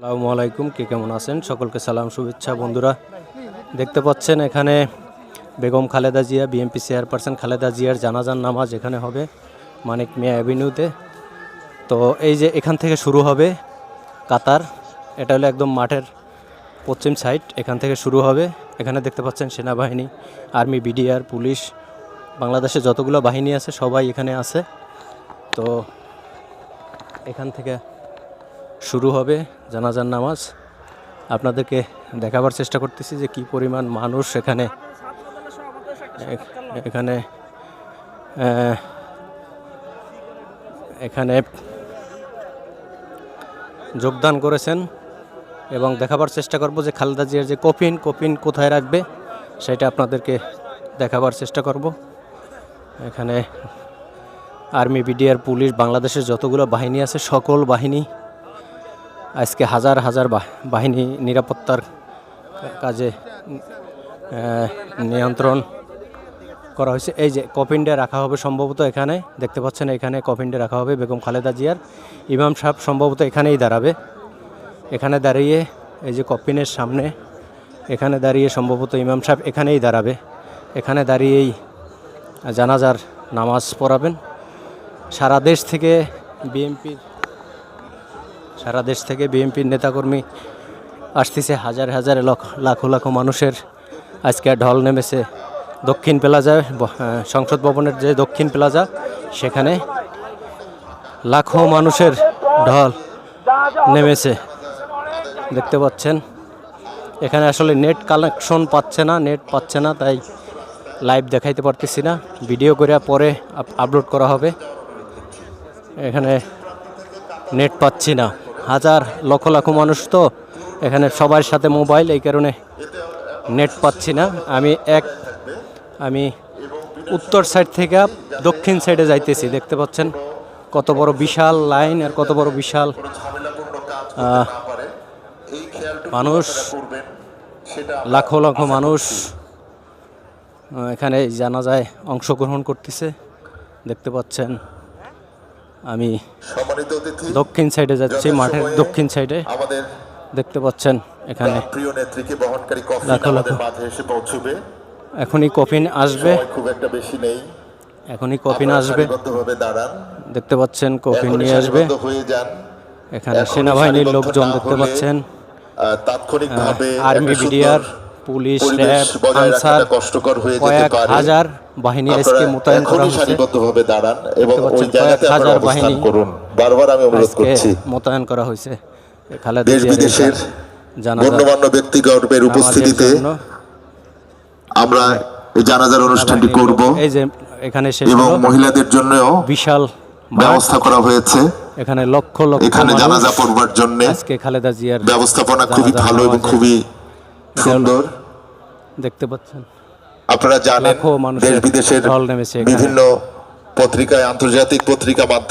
আসসালামু আলাইকুম, কে কেমন আছেন? সকলকে সালাম, শুভেচ্ছা, বন্ধুরা। দেখতে পাচ্ছেন এখানে বেগম খালেদা জিয়া বিএমপি চেয়ারপারসন খালেদা জিয়ার জানাজান নামাজ এখানে হবে, মানিক মিয়া অ্যাভিনিউতে। তো এই যে এখান থেকে শুরু হবে কাতার, এটা হলো একদম মাঠের পশ্চিম সাইড এখান থেকে শুরু হবে। এখানে দেখতে পাচ্ছেন সেনাবাহিনী, আর্মি, বিডিআর, পুলিশ, বাংলাদেশে যতগুলো বাহিনী আছে, সবাই এখানে আছে। তো এখান থেকে শুরু হবে জানাজার নামাজ। আপনাদেরকে দেখাবার চেষ্টা করতেছি যে কি পরিমাণ মানুষ এখানে এখানে এখানে যোগদান করেছেন এবং দেখাবার চেষ্টা করব যে খালেদা জিয়ার যে কফিন কফিন কোথায় রাখবে সেটা আপনাদেরকে দেখাবার চেষ্টা করব। এখানে আর্মি, বিডিআর, পুলিশ, বাংলাদেশের যতগুলো বাহিনী আছে, সকল বাহিনী আজকে হাজার হাজার বাহিনী নিরাপত্তার কাজে নিয়ন্ত্রণ করা হয়েছে। এই যে কফিনডে রাখা হবে সম্ভবত এখানে, দেখতে পাচ্ছেন এখানে কফিনডে রাখা হবে, বেগম খালেদা জিয়ার। ইমাম সাহেব সম্ভবত এখানেই দাঁড়াবে। এখানে দাঁড়িয়ে এই যে কফিনের সামনে, এখানে দাঁড়িয়ে সম্ভবত ইমাম সাহেব এখানেই দাঁড়াবে। এখানে দাঁড়িয়েই জানাজার নামাজ পড়াবেন। সারা দেশ থেকে বিএনপির সারা দেশ থেকে বিএনপির নেতাকর্মী আসতেছে হাজার হাজার লাখো লাখো মানুষের আজকে ঢল নেমেছে দক্ষিণ প্লাজায় সংসদ ভবনের যে দক্ষিণ প্লাজা, সেখানে লাখো মানুষের ঢল নেমেছে। দেখতে পাচ্ছেন, এখানে আসলে নেট কানেকশন পাচ্ছে না, নেট পাচ্ছে না, তাই লাইভ দেখাইতে পারতেছি না। ভিডিও করে পরে আপ- আপলোড করা হবে। এখানে নেট পাচ্ছি না। হাজার লক্ষ লক্ষ মানুষ তো এখানে সবার সাথে মোবাইল, এই কারণে নেট পাচ্ছি না। আমি এক, আমি উত্তর সাইড থেকে দক্ষিণ সাইডে যাইতেছি, দেখতে পাচ্ছেন কত বড় বিশাল লাইন আর কত বড় বিশাল মানুষ, লাখো লাখো মানুষ এখানে জানা যায় অংশগ্রহণ করতেছে, দেখতে পাচ্ছেন। আমি দক্ষিণ সাইডে যাচ্ছি মাঠের দক্ষিণ সাইডে। আমাদের দেখতে পাচ্ছেন এখানে। প্রিয় নেত্রীকে বহনকারী কফি আমাদের মাঝে এসে পৌঁছবে। এখনই কফিন আসবে। খুব একটা বেশি নেই। এখনই কফিন আসবে। দেখতে পাচ্ছেন কফিন নিয়ে আসবে। এখানে সেনাবাহিনীর লোকজন দেখতে পাচ্ছেন। তাৎক্ষণিকভাবে army BDR police RAB Ansar কষ্টকর হয়ে যেতে পারে। হাজার বাহিনী আজকে মোতায়েন করা হয়েছে। সারিবদ্ধভাবে দাঁড়ান এবং ওই জায়গাতে হাজার বাহিনী করুন। বারবার আমি অনুরোধ করছি। মোতায়েন করা হয়েছে। খালেদা দেশ বিদেশের জানাজা গণ্যমান্য ব্যক্তিগণের উপস্থিতিতে আমরা এই জানাজার অনুষ্ঠানটি করব এই যে এখানে এবং মহিলাদের জন্যও বিশাল ব্যবস্থা করা হয়েছে। এখানে লক্ষ লক্ষ এখানে জানাজা পড়বার জন্য আজকে খালেদা জিয়ার ব্যবস্থাপনা খুবই ভালো এবং খুবই সুন্দর। দেখতে পাচ্ছেন। আপনারা জানেন দেশ বিদেশের বিভিন্ন পত্রিকায় আন্তর্জাতিক পত্রিকা মাধ্যমে